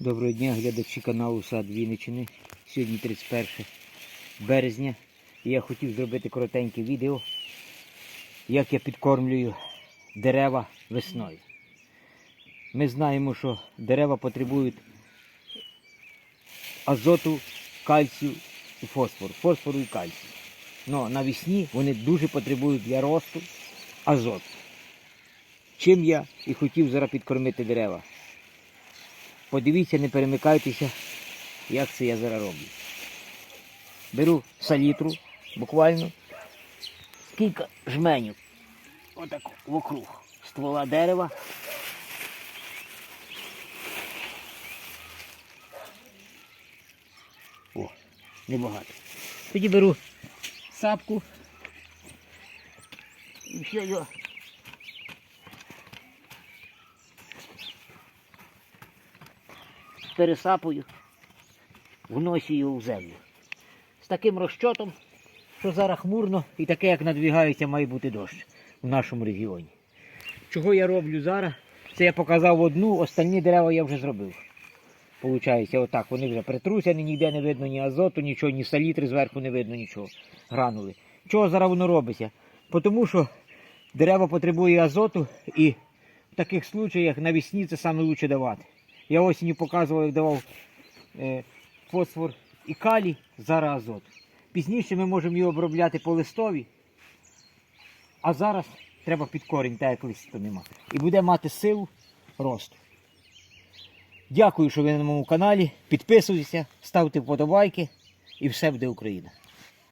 Доброго дня, глядачі каналу Сад Вінничини. Сьогодні 31 березня. І я хотів зробити коротеньке відео, як я підкормлюю дерева весною. Ми знаємо, що дерева потребують азоту, кальцію і фосфору. Фосфору і кальцію. Но навесні вони дуже потребують для росту азот. Чим я і хотів зараз підкормити дерева. Подивіться, не перемикайтеся, як це я зараз роблю. Беру салітру, буквально кілька жменів. Отак вокруг ствола дерева. О, небагато. Тоді беру сапку і все його пересапую, вносю його в землю. З таким розчотом, що зараз хмурно і таке, як надвігається, має бути дощ в нашому регіоні. Чого я роблю зараз? Це я показав одну, остальні дерева я вже зробив. Получається, отак, вони вже притрусяні, ніде не видно ні азоту, нічого, ні салітри зверху не видно нічого. Гранули. Чого зараз воно робиться? Тому що дерева потребує азоту і в таких случаях навесні це саме лучше давати. Я осінню показував, як давав е, фосфор і калій, зараз азот. Пізніше ми можемо його обробляти по листові, а зараз треба під корінь, так як листу нема. І буде мати силу росту. Дякую, що ви на моєму каналі. Підписуйтеся, ставте вподобайки і все буде Україна.